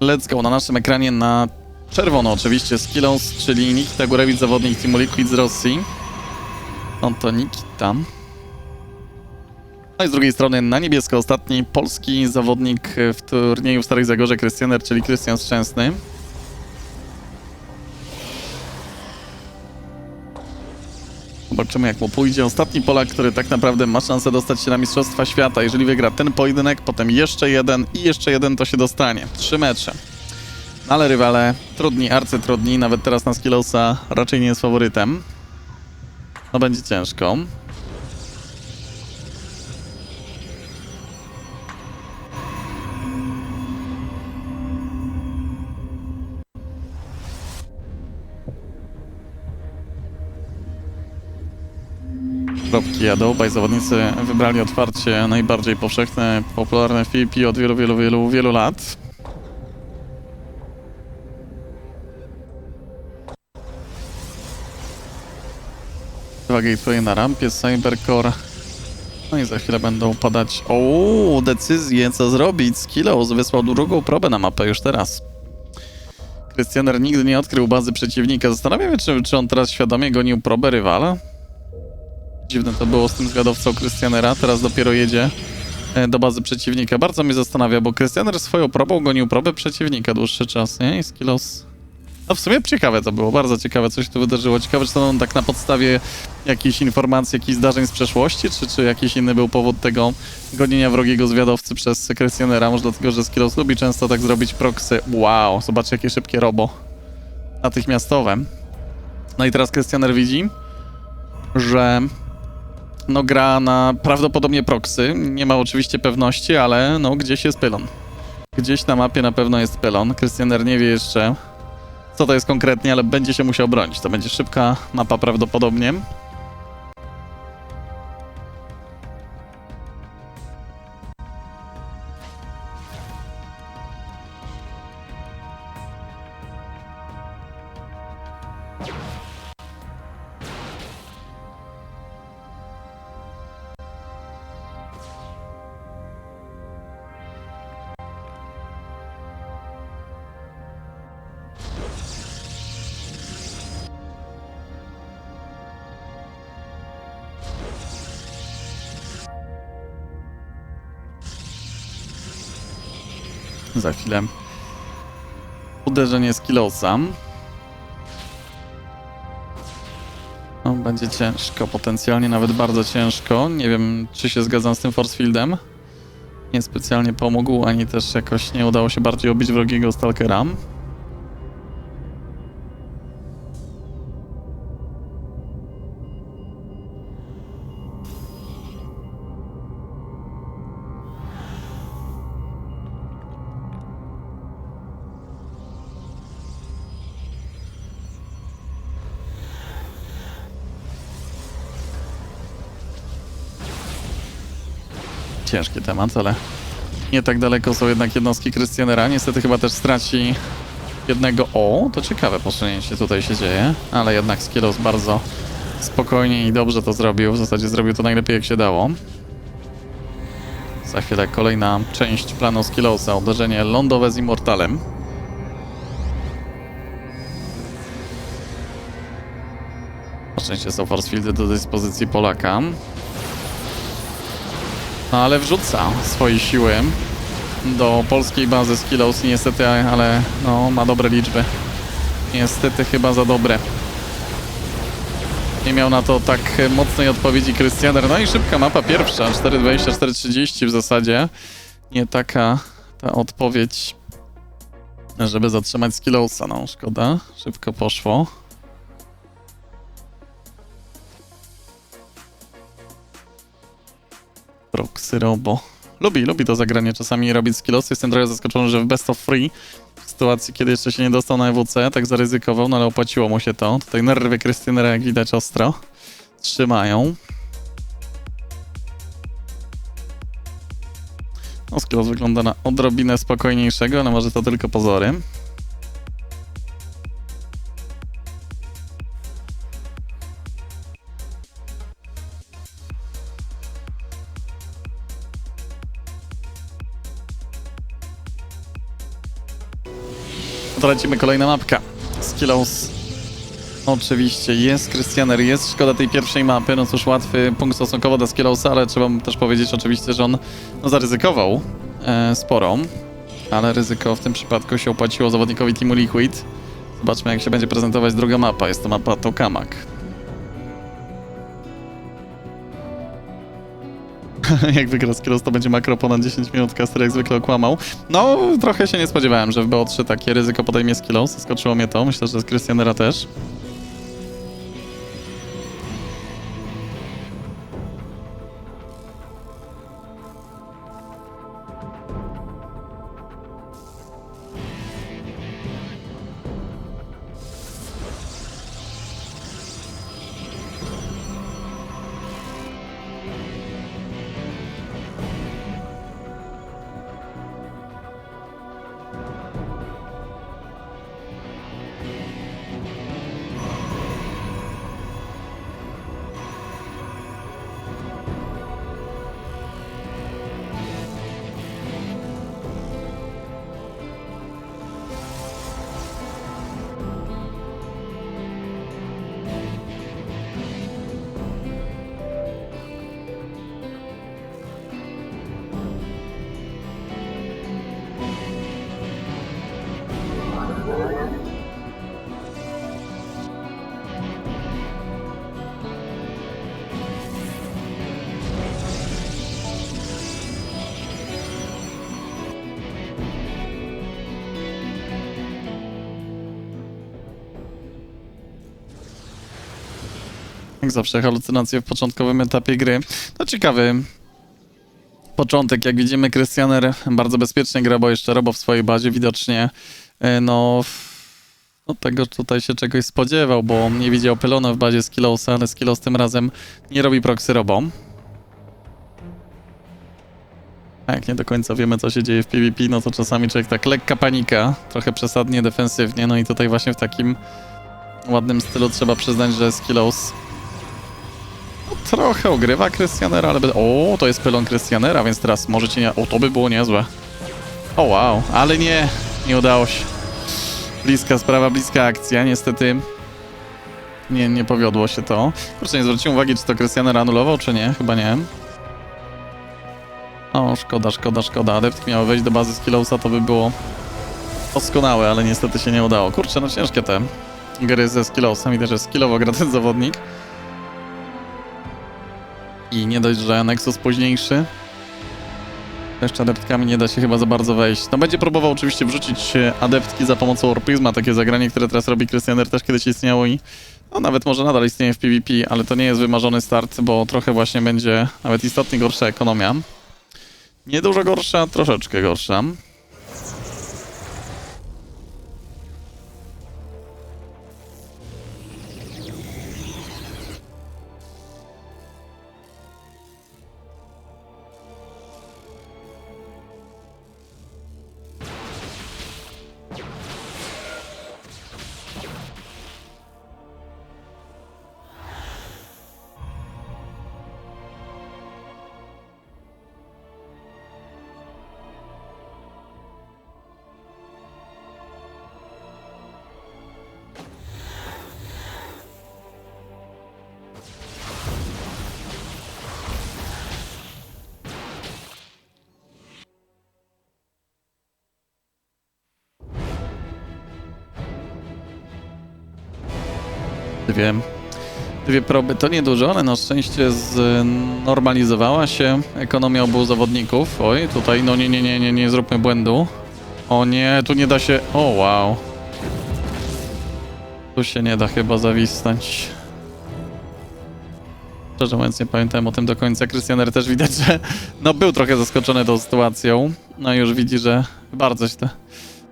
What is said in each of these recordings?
Let's go. Na naszym ekranie na czerwono oczywiście Skillos, czyli Nikita Górewicz, zawodnik Teamu Liquid z Rosji. Oto Nikita. No i z drugiej strony na niebiesko ostatni polski zawodnik w turnieju w Starej Zagorze, Krystianer, czyli Krystian Szczęsny. Zobaczymy jak mu pójdzie. Ostatni Polak, który tak naprawdę ma szansę dostać się na Mistrzostwa Świata. Jeżeli wygra ten pojedynek, potem jeszcze jeden i jeszcze jeden to się dostanie. Trzy mecze. No Ale rywale trudni, arcytrudni. Nawet teraz na Skillowsa raczej nie jest faworytem. No będzie ciężko. Kropki jadą, baj zawodnicy wybrali otwarcie najbardziej powszechne, popularne PvP od wielu, wielu, wielu, wielu lat. Dwa gateway na rampie, Cybercore. No i za chwilę będą padać. O, decyzje, co zrobić. Skillows wysłał drugą probę na mapę już teraz. Krystianer nigdy nie odkrył bazy przeciwnika. Zastanawiam się, czy, czy on teraz świadomie gonił probę rywala. Dziwne to było z tym zwiadowcą Krystianera. Teraz dopiero jedzie e, do bazy przeciwnika. Bardzo mnie zastanawia, bo Krystianer swoją probą gonił probę przeciwnika dłuższy czas, nie? I Skillos... No w sumie ciekawe to było, bardzo ciekawe, co się tu wydarzyło. Ciekawe, czy to on tak na podstawie jakichś informacji, jakichś zdarzeń z przeszłości, czy, czy jakiś inny był powód tego gonienia wrogiego zwiadowcy przez Krystianera. Może dlatego, że Skillos lubi często tak zrobić proxy. Wow, zobaczcie jakie szybkie robo. Natychmiastowe. No i teraz Krystianer widzi, że no gra na prawdopodobnie proxy. Nie ma oczywiście pewności, ale no gdzieś jest pylon. Gdzieś na mapie na pewno jest pylon. Krystianer nie wie jeszcze, co to jest konkretnie, ale będzie się musiał bronić. To będzie szybka mapa prawdopodobnie. Za chwilę uderzenie z Kilosa. No, będzie ciężko, potencjalnie nawet bardzo ciężko. Nie wiem, czy się zgadzam z tym force fieldem. Nie specjalnie pomógł, ani też jakoś nie udało się bardziej obić wrogiego Stalkera. Ciężki temat, ale nie tak daleko są jednak jednostki Krystianera. Niestety chyba też straci jednego. O, to ciekawe posunięcie tutaj się dzieje, ale jednak Skillos bardzo spokojnie i dobrze to zrobił. W zasadzie zrobił to najlepiej jak się dało. Za chwilę kolejna część planu Skillosa, uderzenie lądowe z Immortalem. Na szczęście są force do dyspozycji Polaka. No ale wrzuca swoje siły do polskiej bazy Skillos niestety, ale no, ma dobre liczby. Niestety chyba za dobre. Nie miał na to tak mocnej odpowiedzi Krystianer. No i szybka mapa pierwsza, 4.20, 4.30 w zasadzie. Nie taka ta odpowiedź, żeby zatrzymać Skillowsa. No szkoda, szybko poszło. Proxy Robo. Lubi, lubi to zagranie czasami robić skillos. Jestem trochę zaskoczony, że w Best of Free, w sytuacji, kiedy jeszcze się nie dostał na EWC, tak zaryzykował, no ale opłaciło mu się to. Tutaj nerwy Krystynera, jak widać, ostro trzymają. No, skillos wygląda na odrobinę spokojniejszego, ale może to tylko pozory. To lecimy kolejna mapka. Skills. Oczywiście jest Krystianer, jest szkoda tej pierwszej mapy, no cóż, łatwy punkt stosunkowo dla Skillowsa, ale trzeba też powiedzieć oczywiście, że on no, zaryzykował e, sporo, ale ryzyko w tym przypadku się opłaciło zawodnikowi Teamu Liquid. Zobaczmy jak się będzie prezentować druga mapa, jest to mapa Tokamak. jak wygra Skillos, to będzie makro ponad 10 minut, Caster jak zwykle okłamał. No, trochę się nie spodziewałem, że w BO3 takie ryzyko podejmie Skillos, zaskoczyło mnie to, myślę, że z Krystianera też. Jak zawsze halucynacje w początkowym etapie gry. No ciekawy początek. Jak widzimy, Krystianer bardzo bezpiecznie gra, bo jeszcze robo w swojej bazie. Widocznie e, no, no tego tutaj się czegoś spodziewał, bo nie widział pylona w bazie Skillowsa, ale Skillows tym razem nie robi proxy robo. A jak nie do końca wiemy, co się dzieje w PvP, no to czasami człowiek tak lekka panika, trochę przesadnie defensywnie, no i tutaj właśnie w takim ładnym stylu trzeba przyznać, że Skillows trochę ogrywa Krystianera, ale... O, to jest pylon Krystianera, więc teraz możecie nie... O, to by było niezłe. O, wow, ale nie, nie udało się. Bliska sprawa, bliska akcja, niestety nie, nie powiodło się to. Proszę, nie zwróciłem uwagi, czy to Krystianer anulował, czy nie, chyba nie. O, szkoda, szkoda, szkoda. Adept miał wejść do bazy Skillowsa, to by było doskonałe, ale niestety się nie udało. Kurczę, no ciężkie te gry ze Skillowsem też jest skillowo gra ten zawodnik. I nie dość, że Nexus późniejszy. Jeszcze adeptkami nie da się chyba za bardzo wejść. No będzie próbował oczywiście wrzucić e, adeptki za pomocą Orpizma, takie zagranie, które teraz robi Krystianer też kiedyś istniało i no nawet może nadal istnieje w PvP, ale to nie jest wymarzony start, bo trochę właśnie będzie nawet istotnie gorsza ekonomia. Nie dużo gorsza, troszeczkę gorsza. Dwie, dwie proby to niedużo, ale na szczęście znormalizowała się ekonomia obu zawodników. Oj, tutaj no nie, nie, nie, nie, nie zróbmy błędu. O nie, tu nie da się... O wow. Tu się nie da chyba zawisnąć. Szczerze mówiąc nie pamiętałem o tym do końca. Krystianer też widać, że no był trochę zaskoczony tą sytuacją. No już widzi, że bardzo się to...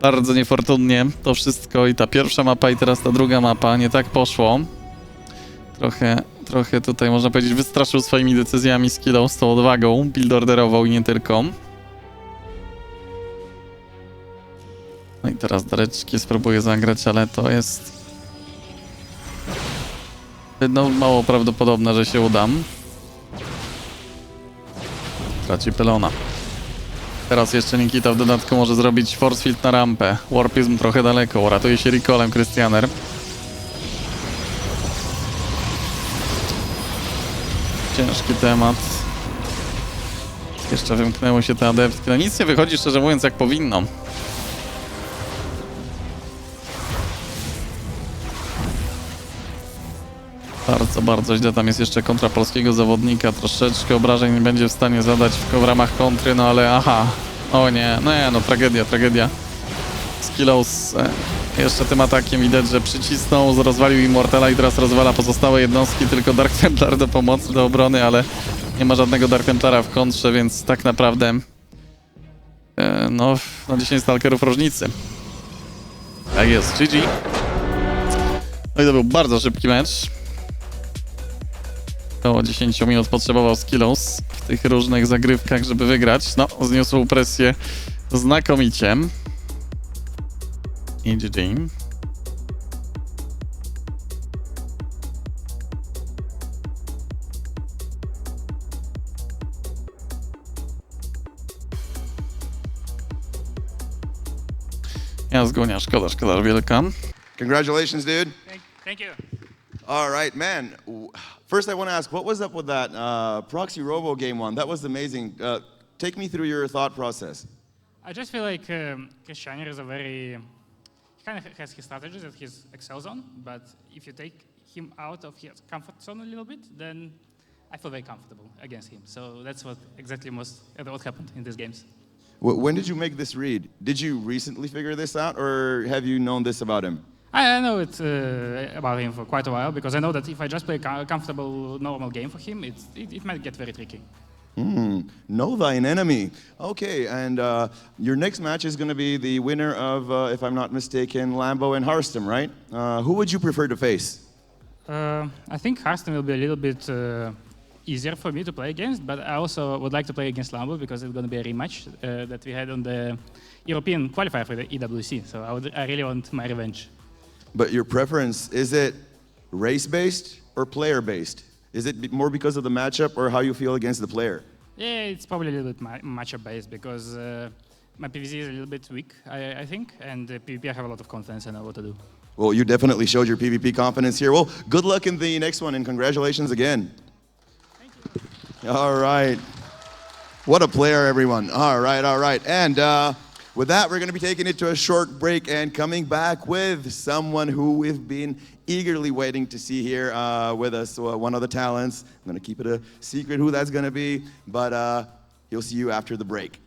Bardzo niefortunnie to wszystko i ta pierwsza mapa i teraz ta druga mapa nie tak poszło. Trochę, trochę tutaj można powiedzieć wystraszył swoimi decyzjami skillą z tą odwagą build orderową i nie tylko. No i teraz Dareczki spróbuję zagrać, ale to jest no mało prawdopodobne, że się udam. Traci pylona. Teraz jeszcze Nikita w dodatku może zrobić force field na rampę. Warpism trochę daleko, uratuje się recallem Christianer. Ciężki temat. Jeszcze wymknęły się te adeptki. No nic nie wychodzi, szczerze mówiąc, jak powinno. Bardzo, bardzo źle. Tam jest jeszcze kontra polskiego zawodnika. Troszeczkę obrażeń nie będzie w stanie zadać w, ramach kontry, no ale aha. O nie, no nie, no tragedia, tragedia. Skillos e, jeszcze tym atakiem widać, że przycisnął, rozwalił Immortala i teraz rozwala pozostałe jednostki, tylko Dark Templar do pomocy, do obrony, ale nie ma żadnego Dark Templara w kontrze, więc tak naprawdę e, no, no 10 stalkerów różnicy. Tak jest, GG. No i to był bardzo szybki mecz. Około 10 minut potrzebował Skillos w tych różnych zagrywkach, żeby wygrać. No, zniósł presję znakomicie. I GG. Ja zgunia, szkoda, szkoda wielka. Congratulations, dude. Thank, thank you. All right, man. First, I want to ask, what was up with that uh, Proxy Robo game one? That was amazing. Uh, take me through your thought process. I just feel like um, is a very. He kind of has his strategies that he excels on, but if you take him out of his comfort zone a little bit, then I feel very comfortable against him. So that's what exactly most uh, what happened in these games. When did you make this read? Did you recently figure this out, or have you known this about him? I, know it uh, about him for quite a while because I know that if I just play a comfortable normal game for him, it's, it, it might get very tricky. Hmm. Know thine enemy. Okay, and uh, your next match is going to be the winner of, uh, if I'm not mistaken, Lambo and Harstem, right? Uh, who would you prefer to face? Uh, I think Hearthstone will be a little bit uh, easier for me to play against, but I also would like to play against Lambo because it's going to be a rematch uh, that we had on the European qualifier for the EWC. So I, would, I really want my revenge. But your preference, is it race based or player based? Is it more because of the matchup or how you feel against the player? Yeah, it's probably a little bit ma- matchup based because uh, my PvZ is a little bit weak, I, I think, and uh, PvP I have a lot of confidence and know what to do. Well, you definitely showed your PvP confidence here. Well, good luck in the next one and congratulations again. Thank you. All right. What a player, everyone. All right, all right. And uh, with that, we're going to be taking it to a short break and coming back with someone who we've been eagerly waiting to see here uh, with us, uh, one of the talents. I'm going to keep it a secret who that's going to be, but uh, he'll see you after the break.